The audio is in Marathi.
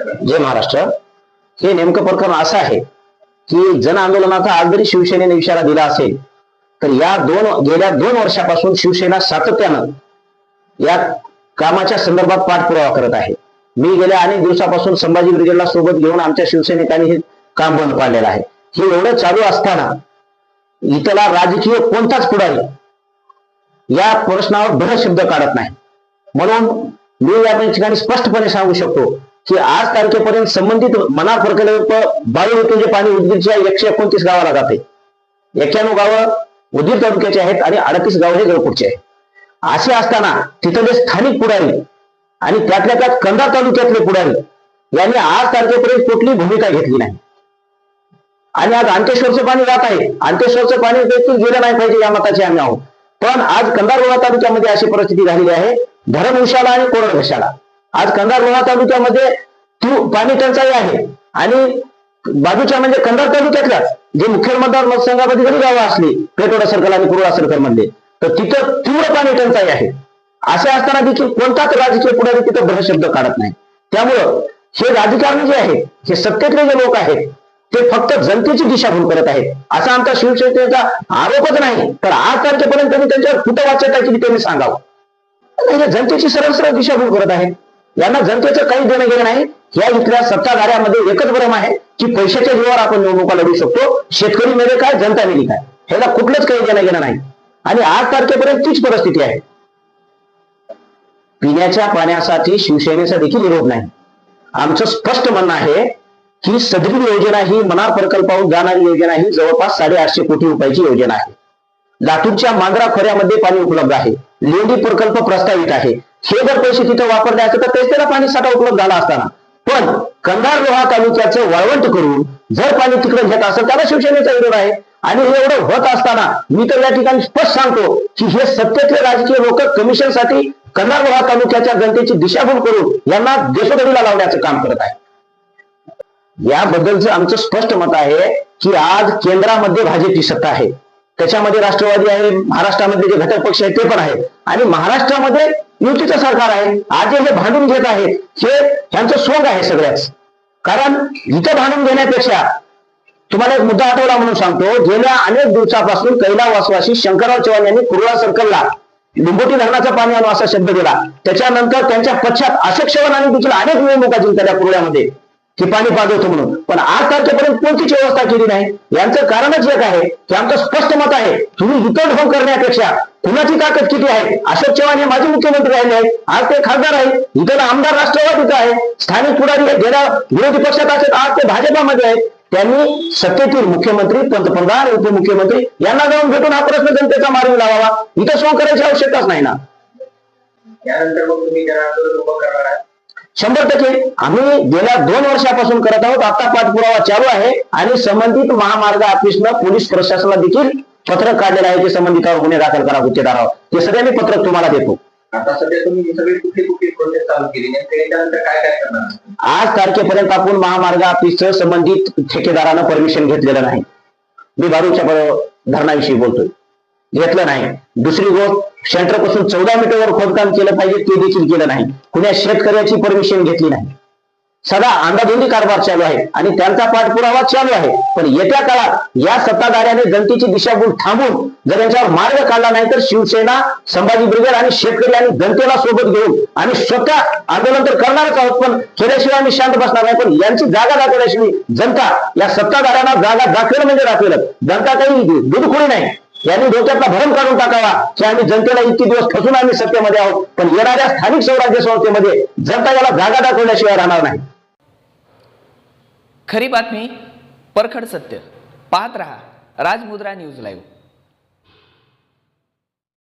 जय महाराष्ट्र हे नेमकं प्रकरण असं आहे की जन आंदोलनाचा आज जरी शिवसेनेने इशारा दिला असेल तर या दोन गेल्या दोन वर्षापासून शिवसेना सातत्यानं या कामाच्या संदर्भात पाठपुरावा करत आहे. मी गेल्या अनेक दिवसापासून संभाजी ब्रिगेडला सोबत घेऊन आमच्या शिवसैनिकांनी हे काम बंद पाडलेलं आहे. हे एवढं चालू असताना इथला राजकीय कोणताच पुढारी या प्रश्नावर भर शब्द काढत नाही. म्हणून मी या ठिकाणी स्पष्टपणे सांगू शकतो की आज तारखेपर्यंत संबंधित मनार प्रकल्प बाळू जे पाणी उदगीरच्या एकशे एकोणतीस गावाला जाते. एक्क्याण्णव गावं उदगीर तालुक्याचे आहेत आणि अडतीस गाव हे गळपूरचे आहेत. असे असताना तिथले स्थानिक पुढारी आणि त्यातल्या त्यात कंधार तालुक्यातले पुढारी यांनी आज तारखेपर्यंत कुठली भूमिका घेतली नाही. आणि आज अंतेश्वरचं पाणी जात आहे. अंतेश्वरचं पाणी देखील गेलं नाही पाहिजे या मताचे आम्ही आहोत. पण आज कंधारगोळा तालुक्यामध्ये अशी परिस्थिती झालेली आहे. धरण उशाला आणि कोरड घशाला आज कंधार कंधारगोळा तालुक्यामध्ये तू पाणी टंचाई आहे. आणि बाजूच्या म्हणजे कंधार तालुक्यातल्या जे मुख्य मतदार मतदारसंघामध्ये जरी गावं असली पेटोडा सर्कल आणि कुरुळा सर्कल मधले तर तिथं तीव्र पाणी टंचाई आहे. असे असताना देखील कोणताच राजकीय पुढारी तिथं भरशब्द काढत नाही. त्यामुळं हे राजकारणी जे आहे हे सत्तेतले जे लोक आहेत ते फक्त जनतेची दिशाभूल करत आहेत. असा आमचा शिवसेनेचा आरोपच नाही. तर आज तारखेपर्यंत त्यांनी त्यांच्यावर कुठं वाच्यता केली त्यांनी सांगावं. हे जनतेची सरळ सरळ दिशाभूल करत आहेत. यांना जनतेचं काही देणं घेणं नाही. या इथल्या सत्ताधाऱ्यामध्ये एकच भ्रम आहे की पैशाच्या जीवावर आपण निवडणुका लढू शकतो. शेतकरी मेले काय जनता मेली काय? ह्याला कुठलंच काही देणं घेणं नाही. आणि आठ तारखेपर्यंत तीच परिस्थिती आहे. पिण्याच्या पाण्यासाठी शिवसेनेचा देखील विरोध नाही. आमचं स्पष्ट म्हणणं आहे की सदरी योजना ही मनार प्रकल्पावरून जाणारी योजना ही जवळपास साडेआठशे कोटी रुपयाची योजना आहे. लातूरच्या मांजरा खोऱ्यामध्ये पाणी उपलब्ध आहे. लेंडी प्रकल्प प्रस्तावित आहे. हे जर पैसे तिथं वापरले असते तर तेच त्याला पाणी साठा उपलब्ध झाला असताना. पण कंधार लोहा तालुक्याचं वाळवंट करून जर पाणी तिकडे घेत असेल त्याला शिवसेनेचा विरोध आहे. आणि हे एवढं होत असताना मी तर या ठिकाणी स्पष्ट सांगतो की हे सत्तेतले राजकीय लोक कमिशनसाठी कंधार लोहा तालुक्याच्या जनतेची दिशाभूल करून यांना देशोधडीला लावण्याचं काम करत आहे याबद्दलचं आमचं स्पष्ट मत आहे की आज केंद्रामध्ये भाजपची सत्ता आहे. त्याच्यामध्ये राष्ट्रवादी आहे महाराष्ट्रामध्ये जे घटक पक्ष आहेत ते पण आहेत. आणि महाराष्ट्रामध्ये युतीचं सरकार आहे. आज जे हे भांडून घेत आहेत हे ह्यांचं सोंग आहे सगळ्याच. कारण इथं भांडून घेण्यापेक्षा तुम्हाला एक मुद्दा आठवला म्हणून सांगतो. गेल्या अनेक दिवसापासून कैलावासवासी शंकरराव चव्हाण यांनी कुर्ला सर्कलला लिंबोटी धरणाचं पाणी आणू असा शब्द दिला. त्याच्यानंतर त्यांच्या पश्चात अशोक चव्हाण आणि दुसऱ्या अनेक निवडणुका जिंकल्या कुर्ल्यामध्ये. की पाणी पाजवतो म्हणून. पण आज तारखेपर्यंत कोणतीच व्यवस्था केली नाही. यांचं कारणच एक आहे की आमचं स्पष्ट मत आहे तुम्ही इतर ढोंग करण्यापेक्षा कुणाची ताकद किती आहे? अशोक चव्हाण हे माजी मुख्यमंत्री राहिले आहेत. आज ते खासदार आहेत. इतर आमदार राष्ट्रवादीचा आहे. स्थानिक पुढारी गेल्या विरोधी पक्षात असत आज ते भाजपामध्ये आहेत. त्यांनी सत्तेतील मुख्यमंत्री पंतप्रधान उपमुख्यमंत्री यांना जाऊन भेटून हा प्रश्न जनतेचा मार्गी लावावा. इथं सोंग करायची आवश्यकताच नाही ना. शंभर टक्के. आम्ही गेल्या दोन वर्षापासून करत आहोत. आता पाठपुरावा चालू आहे आणि संबंधित महामार्ग ऑफिसनं पोलीस प्रशासनाला देखील पत्रक काढलेलं आहे की संबंधितावर गुन्हे दाखल करा गुत्तेदारावर ते सगळे मी पत्रक तुम्हाला देतो. आता सध्या तुम्ही सगळी कुठली कुठली प्रोसेस चालू केली? नेमकं याच्यानंतर काय काय करणार? आज तारखेपर्यंत आपण महामार्ग ऑफिसचं संबंधित ठेकेदारानं परमिशन घेतलेलं नाही. मी बारूच्या धरणाविषयी बोलतोय. घेतलं नाही. दुसरी गोष्ट सेंटरपासून चौदा मीटरवर खोदकाम केलं पाहिजे ते देखील केलं नाही. कुण्या शेतकऱ्याची परमिशन घेतली नाही. सदा अंदाधुंदी कारभार चालू आहे आणि त्यांचा पाठपुरावा चालू आहे. पण येत्या काळात या सत्ताधाऱ्याने जनतेची दिशाभूल थांबून जर यांच्यावर मार्ग काढला नाही तर शिवसेना संभाजी ब्रिगेड आणि शेतकरी आणि जनतेला सोबत घेऊन आणि स्वतः आंदोलन तर करणारच आहोत पण केल्याशिवाय आम्ही शांत बसणार नाही. पण यांची जागा दाखवल्याशिवाय जनता या सत्ताधाऱ्यांना जागा दाखवेल म्हणजे दाखवेल जनता काही दुधखोरी नाही. यांनी डोक्यातला भरम काढून टाकावा की आम्ही जनतेला इतके दिवस फसून आम्ही सत्तेमध्ये आहोत पण येणाऱ्या स्थानिक स्वराज्य संस्थेमध्ये जनता याला जागा दाखवल्याशिवाय राहणार नाही. खरी बातमी परखड सत्य. पाहत रहा राजमुद्रा न्यूज लाईव्ह.